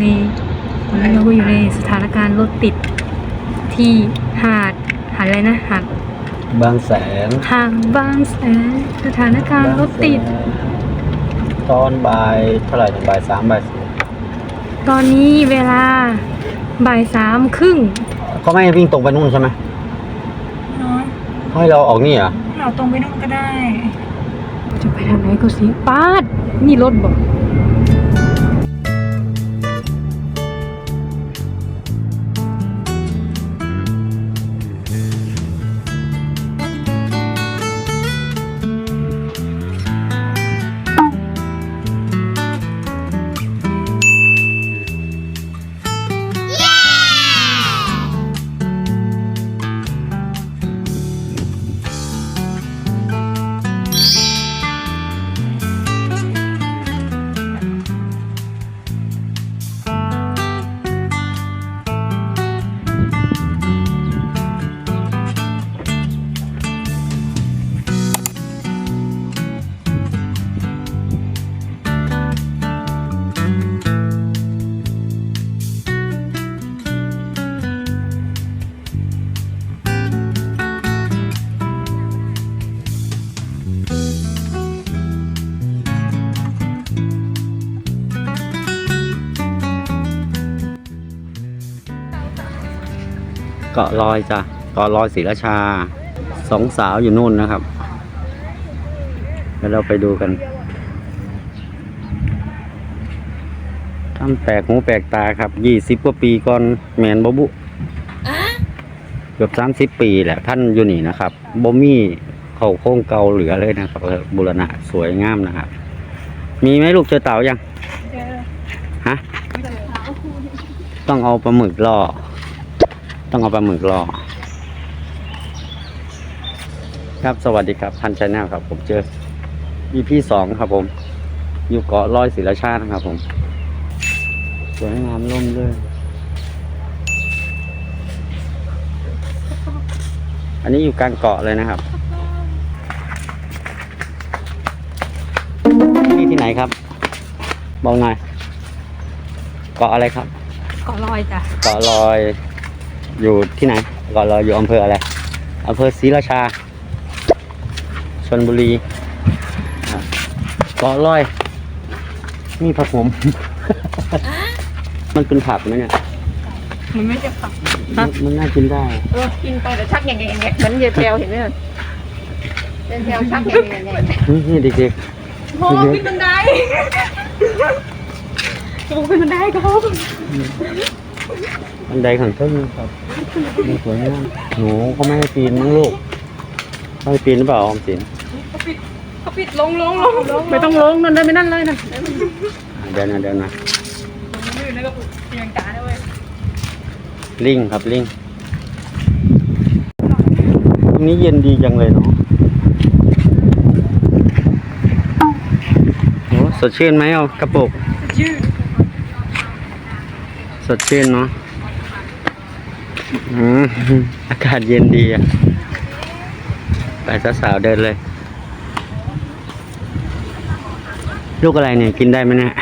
นี่วันนี้เราก็อยู่ในสถานการณ์รถติดที่หาดหาดอะไรนะหาดบางแสนทางบางแสนสถานการณ์รถติด ตอนบ่ายเท่าไหร่ถึงบ่ายสามบ่ายสี่ตอนนี้เวลาบ่ายสามครึ่งเขาไม่ให้วิ่งตรงไปนู่นใช่ไหมเนาะเขาให้เราออกนี่เหรอเราตรงไปนู่นก็ได้ จะไปทางไหนก็สิปาดนี่รถบอกาะลอยจ้ะเกาะลอยศรีราชาสองสาวอยู่นู่นนะครับแล้วเราไปดูกันทำแปลกหูแปลกตาครับยี่สิบกว่าปีก่อนแมนบบุเกือบสามสิบปีแหละท่านอยู่นี่นะครับบมี่เขาโค้งเกาเหลือเลยนะครับเออบุรณะสวยงามนะครับ มีไหมลูกเจอเต่ายังฮะต้องเอาปลาหมึกล่อ ต้องเอาปลาหมึกล่อครับสวัสดีครับพันชาแนลครับ ผมเจอ EP สองครับผม อยู่เกาะลอยศิลาชาตินะครับ ผมสวยงามร่มเลยอันนี้อยู่กลางเกาะเลยนะครับ นี่ที่ไหนครับ บอกหน่อยเกาะอะไรครับ เกาะลอยจ้ะเกาะลอย อยู่ที่ไหนเกาะลอยอยู่อำเภออะไรอำเภอศรีราชาชนบุรีอะเกาะลอย นี่ผักผม มันเป็นผักไหมเนี่ยมันไม่จะขับมันมันน่ากินได้เออกินไปแต่ชักอย่างเงี้ยอย่างเงี้ยเหมือนเยายแพลวเห็นไหมเยายแพลวชักอย่างเงี้ยอย่างเงี้ยนี่นี่เด็กโอ้ขึ้นบันไดโอ้ขึ้นบันไดก็ ๆอันใดขังต้นนะครับมันสวยงามหนูเขาไม่ให้ปีนมั้งลูกเขาให้ปีนหรือเปล่าออมสินเขาปิดลงลงลงลงไม่ต้องลงนั่นได้ไม่นั่นเลยนะอะเดี๋ยวนะเดี๋ยวนะอยู่ในกระปุกเตียงจ๋าเลยเว้ยลิงครับลิงตรงนี้เย็นดีจังเลยเนาะโอ้สดชื่นไหมเอากระปุกชื่อสดชื่นเนาะ อากาศเย็นดีอะ ไปสาวๆเดินเลย ลูกอะไรเนี่ย กินได้ไหมเนี่ย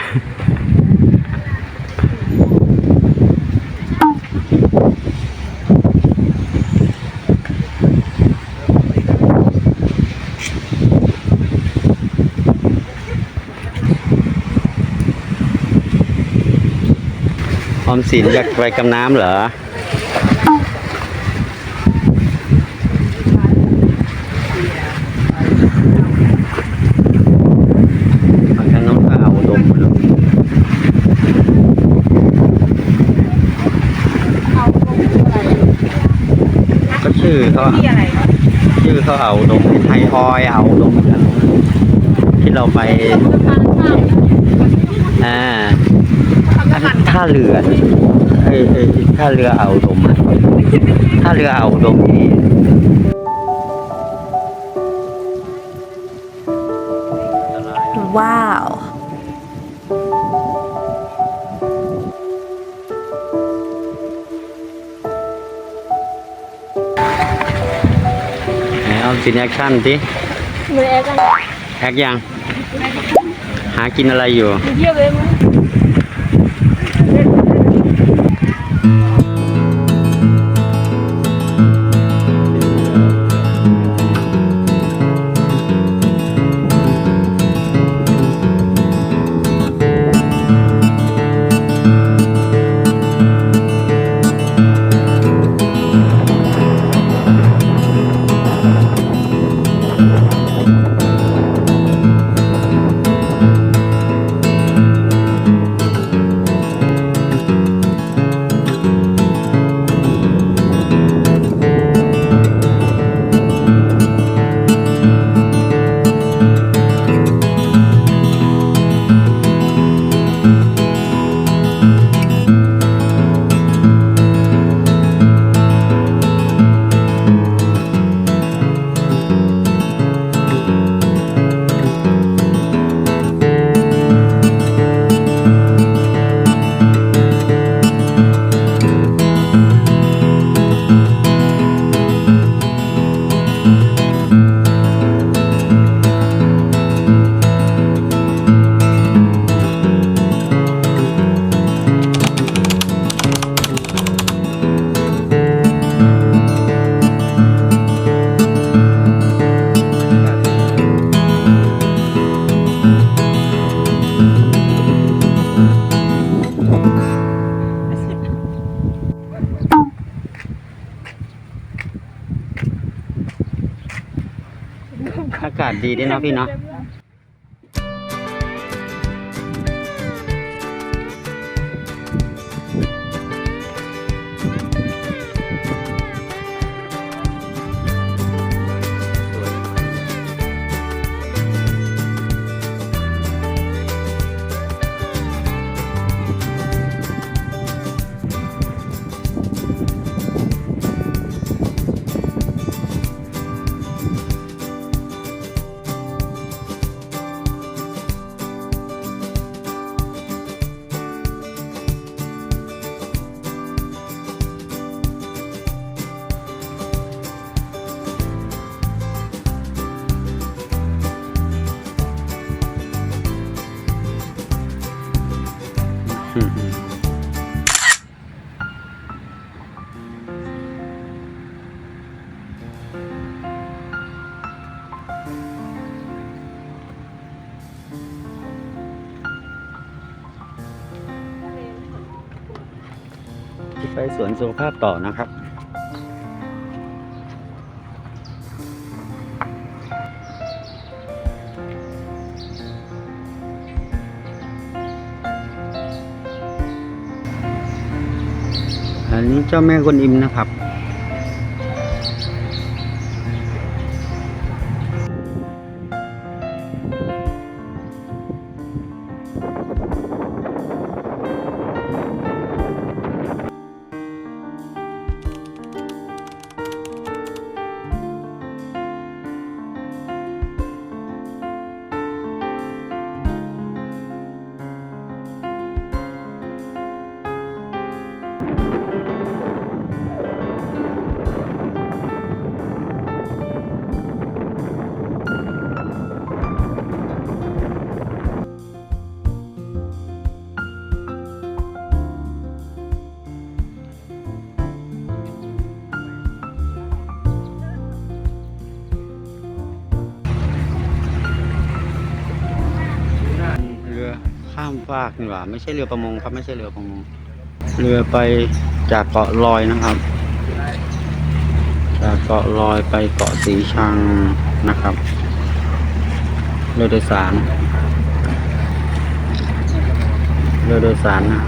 ออมสินอยากไปกับน้ำเหรอ ฝั่งทางโน้นก็เอาดมหมดแล้วก็ชื่อ เขาอะที่อะไรชื่อเขาเอาดมไทยออยเอาดมกันที่เราไปอ่าท่าเรือเอ้ยเอ้ยท่าเรือเอาดมอะท่าเรือเอาดมนี่ว้ สินแอคชั่นสิมือแอร์กันแอคยัง หากินอะไรอยู่เยี่ยมเลยมั้ย ดีด้วยเนาะพี่เนาะ สวนสุขภาพต่อนะครับ อันนี้เจ้าแม่กวนอิมนะครับามฟากนี่หว่าไม่ใช่เรือประมงครับไม่ใช่เรือประมง เรือไปจากเกาะลอยนะครับ จากเกาะลอยไปเกาะสีชังนะครับ เรือโดยสาร เรือโดยสารนะ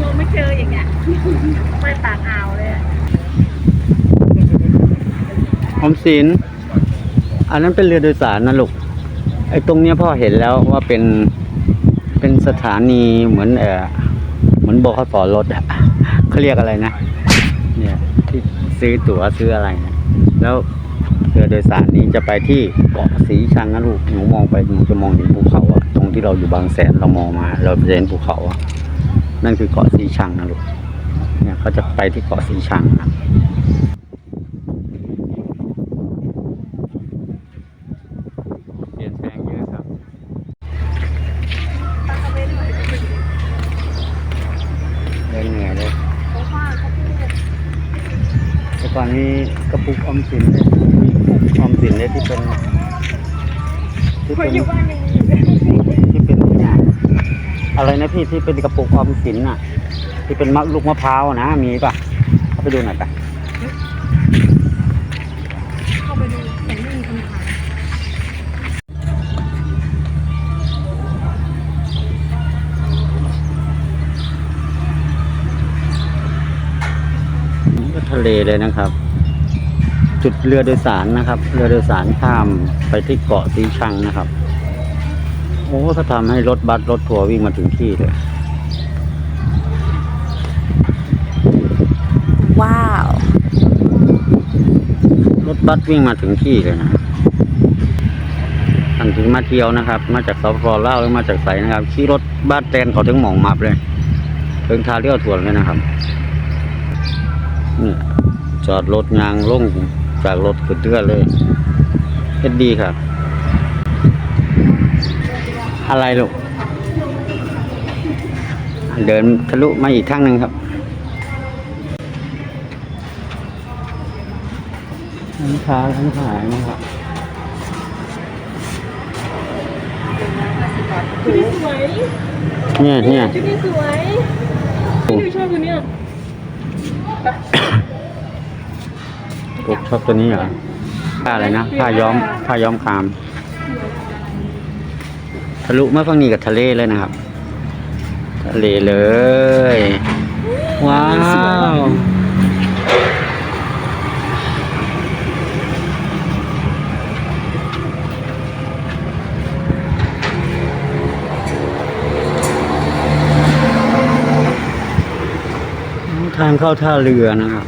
มองไม่เจออย่างเงี้ยไปปากอ่าวเลยอะออมสินอันนั้นเป็นเรือโดยสารนะลูก ไอ้ตรงเนี้ยพ่อเห็นแล้วว่าเป็นเป็นสถานีเหมือนเออเหมือนบขสรถอะเขาเรียกอะไรนะ เนี่ยที่ซื้อตั๋วซื้ออะไรนะแล้วเรือโดยสารนี้จะไปที่เกาะสีชังนะลูกหนูมองไปหนูจะมองเห็นภูเขาอะตรงที่เราอยู่บางแสนเรามองมา เราจะเห็นภูเขาอะนั่นคือเกาะสีชังนะลูกเนี่ยเขาจะไปที่เกาะสีชังนะ เปลี่ยนแปลงเยอะครับ เดินเหนื่อยเลย แต่ก่อนนี้กระปุกออมสินเนี่ยมีกระปุกออมสินเนี่ยที่เป็นที่เป็นที่เป็นอะไรนะพี่ที่เป็นกระปุกออมสินอะ ที่เป็นมะลูกมะพร้าวนะมีป่ะเอาไปดูหน่อยป่ ทะเลเลยนะครับ จุดเรือโดยสารนะครับ เรือโดยสารข้ามไปที่เกาะสีชังนะครับ โอ้เขาทำให้รถบัสรถทัวร์วิ่งมาถึงที่เลย ว้าว รถบัสวิ่งมาถึงที่เลยนะท่านถึงมาเที่ยวนะครับ มาจากสปปลาวหรือมาจากไสนะครับขี่รถบัสแตนเขาถึงหมองมับเลยถึงทาเลี้ยวทวนเลยนะครับ เนี่ยจอดรถยางลงจากรถขึ้นเรือเลยเฮ็ดดีครับ อะไรลูก เดินทะลุมาอีกข้างหนึ่งครับร้านค้าร้านขายนะครับสิบบาทเนี่ยเนี่ยชุดนี้สวยพี่ชอบตัวเนี้ย ผมชอบตัวนี้เหรอผ้าอะไรนะผ้าย้อมผ้าย้อมคามทะลุมาฝั่งนี้กับทะเลเลยนะครับ ทะเลเลย ว้าวทางเข้าท่าเรือนะครับ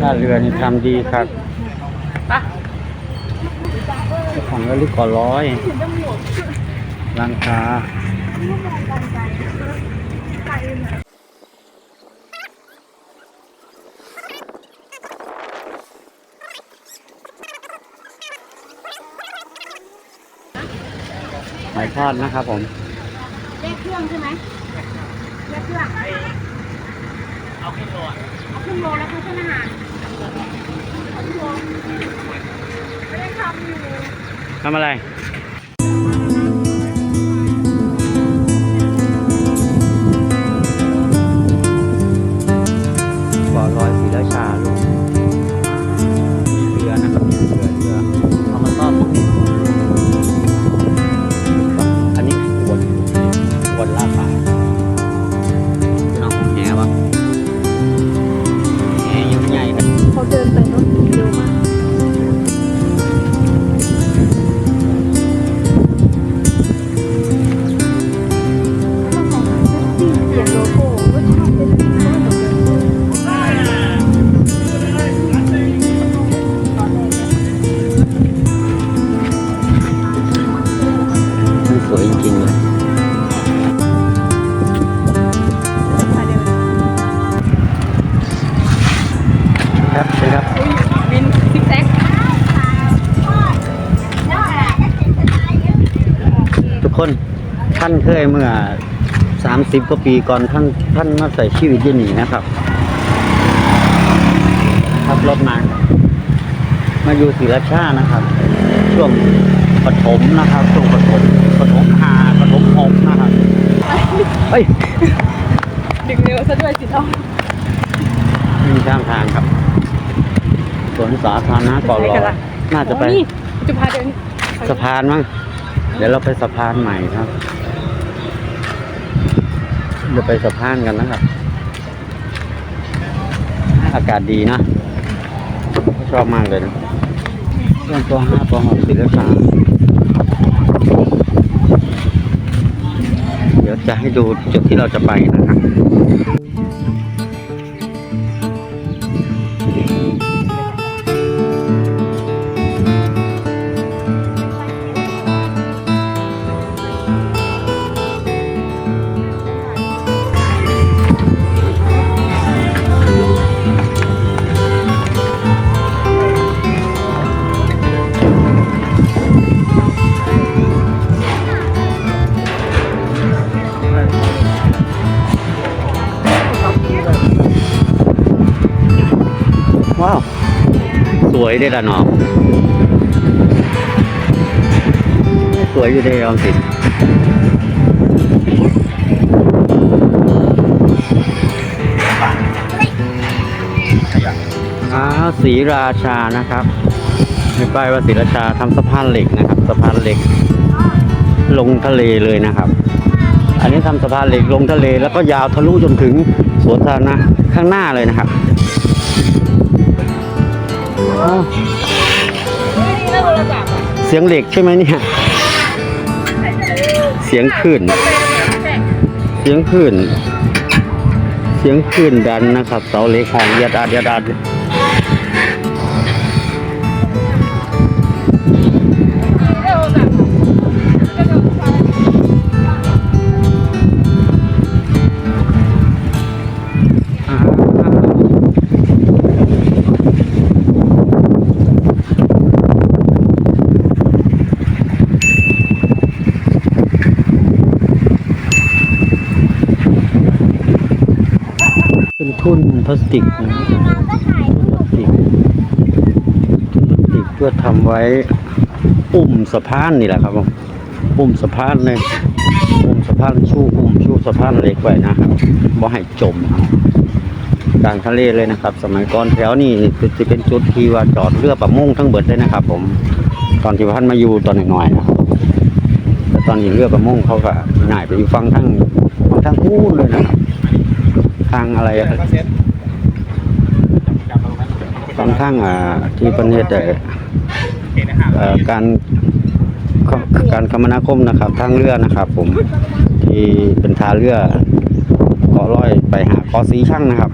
ท่าเรือนี่ทำดีครับปะเจ้าของละลิกก่อร้อยร้านค้าหอยทอดนะครับผมแยกเครื่องใช่ไหมแยกเครื่อง เอาขึ้นโลเอาขึ้นโลแล้วเขาขึ้นอาหารเอาขึ้นโล ไม่ได้ทำอยู่ทำอะไร เคยเมื่อ30กว่าปีก่อนท่านท่านมาใส่ชีวิตอยี่นี่นะครับขับรถมา มาอยู่ศรีราชานะครับ ช่วงปฐมนะครับช่วงปฐมปฐมหาปฐมหกนะครับเฮ้ยดึงเร็วซะด้วยสิเรามีข้างทางครับสวนสาธารณะก่อรอน่าจะไปนี่จะพาเดินสะพานมั้งเดี๋ยวเราไปสะพานใหม่ครับ เดี๋ยวไปสะพานกันนะครับ อากาศดีนะ ชอบมากเลยนะเรื่องตัวห้าตัวหกศิลปะเดี๋ยวจะให้ดูจุดที่เราจะไปนะครับ วยเด้ละน้องสวยอยู่เด้ออมสิอ้าวศรีราชานะครับมีป้ายว่าศรีราชาทำสะพานเหล็กนะครับ สะพานเหล็ก ลงทะเลเลยนะครับ อันนี้ทำสะพานเหล็กลงทะเลแล้วก็ยาวทะลุจนถึงสวนสาธารณะข้างหน้าเลยนะครับ อ้าวเสียงเหล็กใช่ไหมเนี่ย เสียงคลื่น เสียงคลื่น เสียงคลื่นดันนะครับ เสาเหล็กของยาดาดยาดาด เป็นทุ่นพลาสติกนะทุ่นพลาสติกเพื่อทำไว้อุ้มสะพานนี่แหละครับผมอุ้มสะพานเลยอุ้มสะพานชู้อุ้มชู้สะพานเล็กไว้นะครับบ่ให้จมกลางทะเลเลยนะครับ สมัยก่อนแถวนี้จะเป็นจุดที่ว่าจอดเรือประมงทั้งเบิดเลยนะครับ ผม ตอนที่พันมาอยู่ตอนหน่อยๆนะครับแต่ตอนนี้เรือประมงเขาก็หน่ายไปอยู่ฝั่งทั้งฝั่งทั้งคู่เลยนะครับทางอะไรอะ ค่อนข้างอ่าที่ประเทศเอ่อเอ่อการการคมนาคมนะครับทางเรือนะครับ ผมที่เป็นท่าเรือเกาะร้อยไปหาเกาะสีช่างนะครับ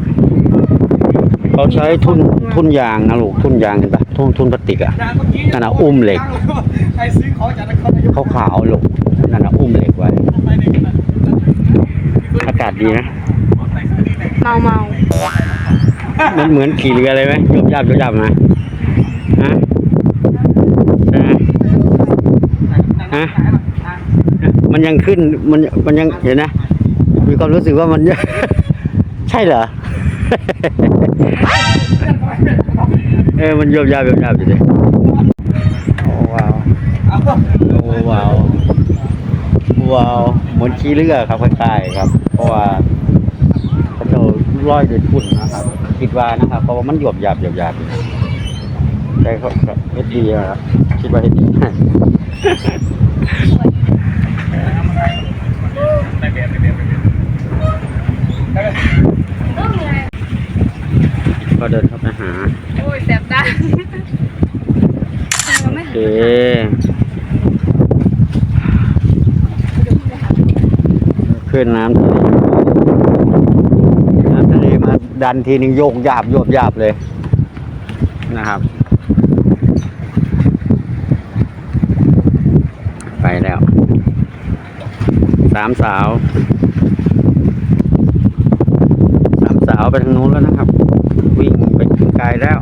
เขาใช้ทุนทุนยางนะลูกทุนยางเห็นปะทุนทุนพลาสติกอะนั่นนะอุ้มเหล็กเขาขาวลูกนั่นน่ะอุ้มเหล็กไว้อากาศดีนะเมาเมา มันเหมือนขี่เรือเลยไหมยบยับยบยับนะฮะฮะฮะมันยังขึ้นมันมันยังเห็นนะ มีความรู้สึกว่ามัน ใช่เหรอ เออมันโยบยาบโยบยาบอยู่ดิโอ้ว้าวโอ้ว้าวว้าวเหมือนขี่เรือครับคล้ายๆครับ เพราะว่าเขาจะลอยด้วยทุ่นนะครับ คิดว่านะครับ เพราะว่ามันโยบยาบโยบยาบอยู่แต่เขาเฮ็ดดีอะครับคิดว่าเฮ็ดดีไปเบียดไปเบียดไปเบียดก็เดินเข้าไปหา โอ้ยแสบตาโอเคขึ้นน้ำทะเลน้ำทะเลมา ดันทีนึงโยกยาบโยบยาบเลยนะครับ ไปแล้วสามสาวสามสาวไปทางนู้นแล้วนะครับ วิ่งไปถึงไกลแล้ว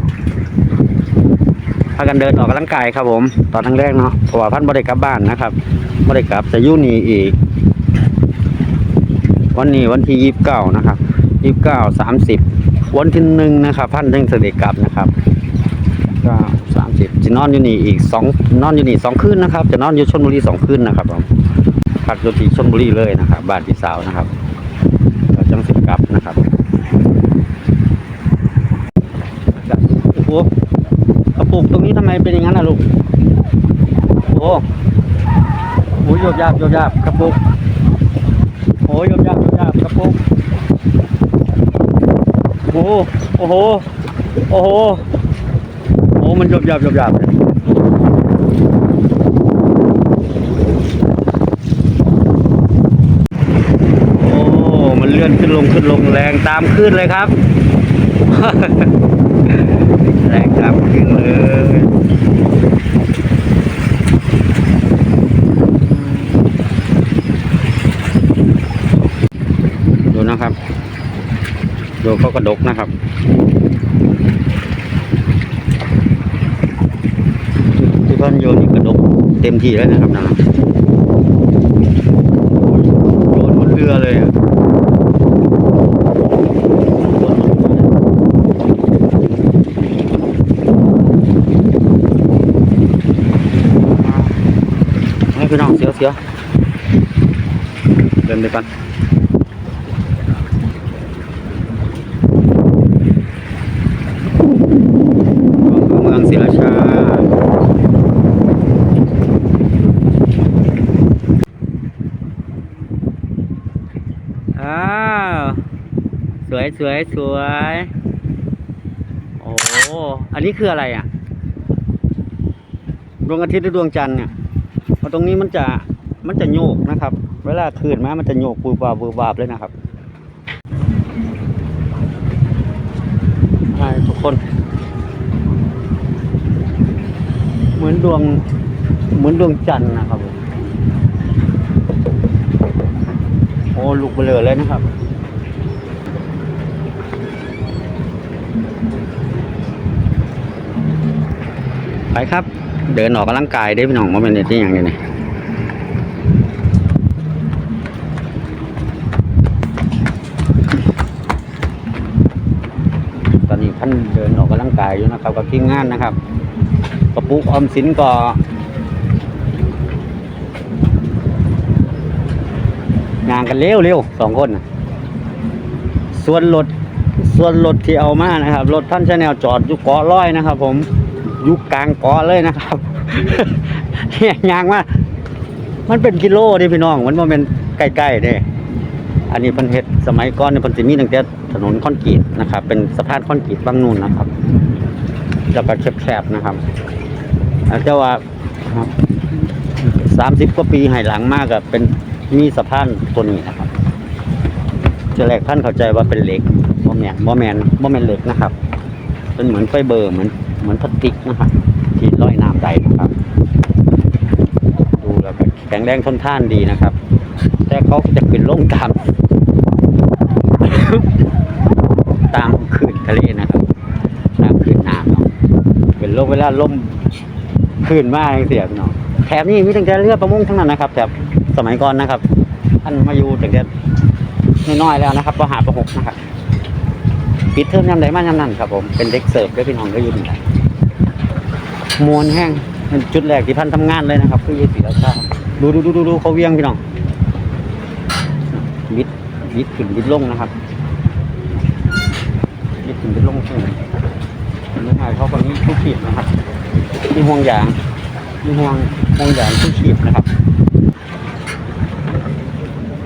พากันเดินออกกำลังกายครับผม ตอนทั้งแรกเนาะเพราะว่าพันบ่ได้กลับบ้านนะครับบ่ได้กลับจะยู่นี่อีก วันนี้วันที่ยี่สิบเก้านะครับ ยี่สิบเก้าสามสิบวันที่หนึ่งนะครับพันถึงเสด็จกลับนะครับก็สามสิบจะนอนอยู่นี่อีกสองนอนอยู่นี่สองคืนนะครับ จะนอนอยู่ชลบุรีสองคืนนะครับผมพักอยู่ที่ชลบุรีเลยนะครับ บ้านพี่สาวนะครับก็จังสิบกลับนะครับโอ้โหกระปุกตรงนี้ทำไมเป็นอย่างนั้นล่ะลูกโอ้โหโยบยาบโยบยาบกระปุกโอ้ยโยบยาบโยบยาบกระปุก โอ้โห โอ้โห โอ้โห โอ้มันหยบหยาบหยบหยาบเลยโอ้ มันเลื่อนขึ้นลงขึ้นลงแรงตามขึ้นเลยครับ แรงตามขึ้นเลยดูนะครับ ดูเขากระดกนะครับที่ท่านโยนนี่กระดกเต็มที่แล้วนะครับนะโยนบนเรือเลยอะโยนบนเรือให้พี่น้องเสียวเสียวเดินไปกันเมืองศรีราชา อ้าว สวยสวยโอ้อันนี้คืออะไรอะดวงอาทิตย์หรือดวงจันทร์เนี่ยเพราะตรงนี้มันจะมันจะโยกนะครับ เวลาคืนมามันจะโยกปูบาบูบาบเลยนะครับใช่ทุกคน เหมือนดวงเหมือนดวงจันทร์นะครับผมโอ้ลูกเบลอเลยนะครับ ไปครับ เดินออกกำลังกายได้พี่น้องมาเป็นที่อย่างนี้นี่ตอนนี้ท่านเดินออกกำลังกายอยู่นะครับ กับทีมงานนะครับกระปุกออมสินก็งานกันเร็วเร็วสองคน ส่วนรถส่วนรถที่เอามานะครับ รถท่านชาแนลจอดอยู่เกาะร้อยนะครับผม ยู่กลางเกาะเลยนะครับเนี่ยยางว่า มันเป็นกิโลเดิพี่น้อง มันบ่แม่นใกล้ๆเด้อันนี้พิ่นเฮ็ดสมัยก่อนเนี่ยพิ่นสิมีตั้งแต่ถนนคอนกรีตนะครับ เป็นสะพานคอนกรีตบางนู่นนะครับ แล้วก็แคบๆนะครับอาจจะว่าสามสิบกว่าปีให้หลังมากก็เป็นมีสะพานตัวนี้นะครับจะแรกท่านเข้าใจว่าเป็นเหล็กบ่แมนบ่แมนบ่แมนเหล็กนะครับ เป็นเหมือนไฟเบอร์เหมือน ติกนะครับที่ลอยน้ำได้นะครับ ดูแล้วก็แข็งแรงทนทานดีนะครับ แต่เขาจะขึ้นลงตาม ตามคลื่นทะเลนะครับตามคลื่นน้ำเนาะเป็นลมเวลาลมคลื่นมากเสียพี่น้องแถบนี้มีตั้งแต่เรือประมงทั้งนั้นนะครับแถบสมัยก่อนนะครับท่านมาอยู่ตั้งแต่น้อยๆแล้วนะครับประหาประหกนะครับปิดเทอมยามใดมายามนั้นครับผมเป็นเด็กเสิร์ฟด้วยพี่น้องก็อยู่นี่แหละ มวนแห้งเป็นจุดแรกที่ท่านทำงานเลยนะครับคือยี่สีราชาดูดูดูดูดูเขาเวียงพี่น้องบิดบิดขึ้นบิดลงนะครับยึดถึงเป็นลงขึ้นเนื้อหาเขาก็มีทุกขีดนะครับมีห่วงยางมีห่วงห่วงยางทุกขีดนะครับ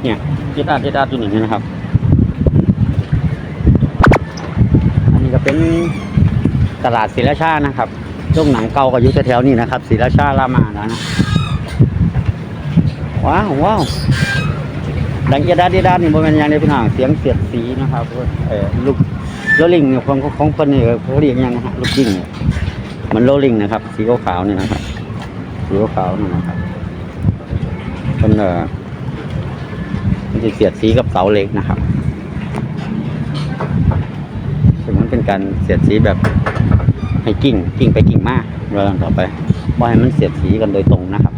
เนี่ยเจ็ดอาเจ็ดอาตัวหนึ่งนะครับ อันนี้ก็เป็นตลาดศิลชานะครับ ช่วงหนังเก่าก็อยู่แถวๆนี้นะครับศิลาชารามาแล้วนะว้าวว้าวดังเจดาดีดานี่บ่แม่นยังเด้พี่น้องเสียงเสียดสีนะครับเออลูกโรลิงเนี่ยของของของคนนี่เขาเรียกยังนะฮะลูกยิงมันโรลลิงนะครับ สีขาวๆนี่นะครับสีขาวๆนี่นะครับเป็นเออมันจะเสียดสีกับเสาเหล็กนะครับซึ่งมันเป็นการเสียดสีแบบ ให้กิ่งกิ่งไปกิ่งมากเวลาต่อไปว่าให้มันเสียดสีกันโดยตรงนะครับ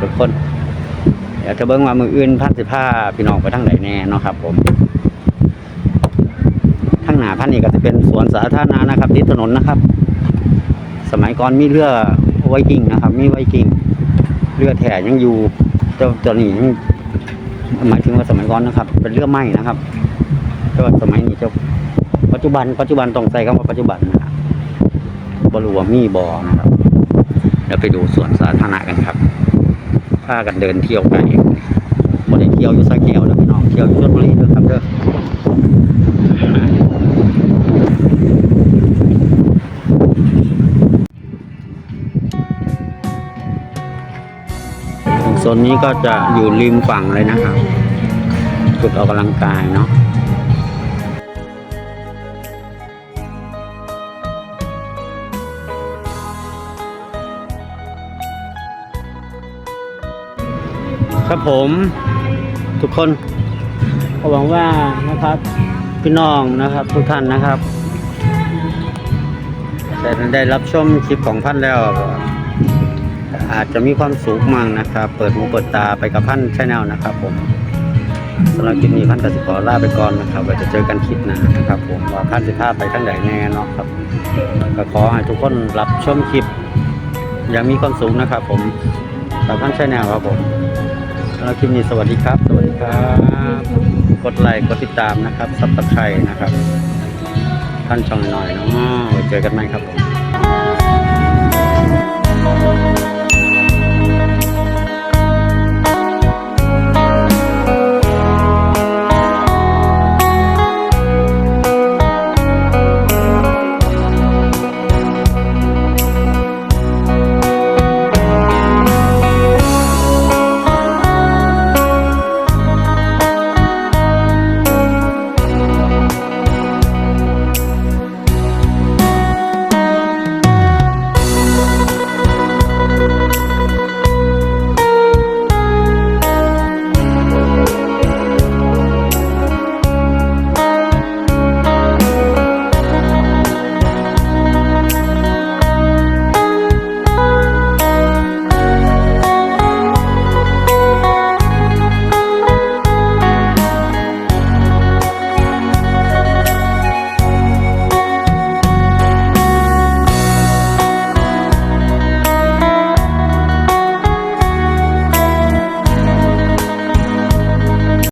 ทุกคนเดี๋ยวจะเบิ้งว่ามืออื่นพันสิผ้าพี่น้องไปทางไหนแน่เนาะครับ ผมทางหนาพันนี่ก็จะเป็นสวนสาธารณะนะครับที่ถนนนะครับ สมัยก่อนมีเรือไวกิ้งนะครับ มีไวกิ้งเรือแถ่ยังอยู่เจ้าตอนนี้หมายถึงว่าสมัยก่อนนะครับ เป็นเรือไม้นะครับ แต่ว่าสมัยนี้เจ้าปัจจุบัน ปัจจุบันต้องใส่คำว่าปัจจุบันนะครับบรูว่ามีบอนะครับเดี๋ยวไปดูสวนสาธารณะกันครับพากันเดินเที่ยวไปบริเที่ยวอยู่สระแก้วแล้วพี่น้องเที่ยวอยู่ชลบุรีเด้อครับเด้อโซนนี้ก็จะอยู่ริมฝั่งเลยนะครับจุดออกกำลังกายเนาะ ครับผมทุกคนก็หวังว่านะครับพี่น้องนะครับ ทุกท่านนะครับแต่ได้รับชมคลิปของพันแล้ว อาจจะมีความสุขมั่งนะครับ เปิดหูเปิดตาไปกับพันชแนลนะครับ ผมสำหรับคลิปนี้พันกสิขอลาไปก่อนนะครับไว้จะเจอกันคลิปหน้านะครับ ผมว่าพันสิพาไปทั้งไหนแน่เนาะครับก็ขอให้ทุกคนรับชมคลิปอย่างมีความสุขนะครับ ผมกับพันชแนลครับผม แล้วคลิปนี้สวัสดีครับ สวัสดีครับ กดไลค์กดติดตามนะครับซับสไครนะครับ ท่านช่องหน่อยเนาะไว้เจอกันใหม่ครับผม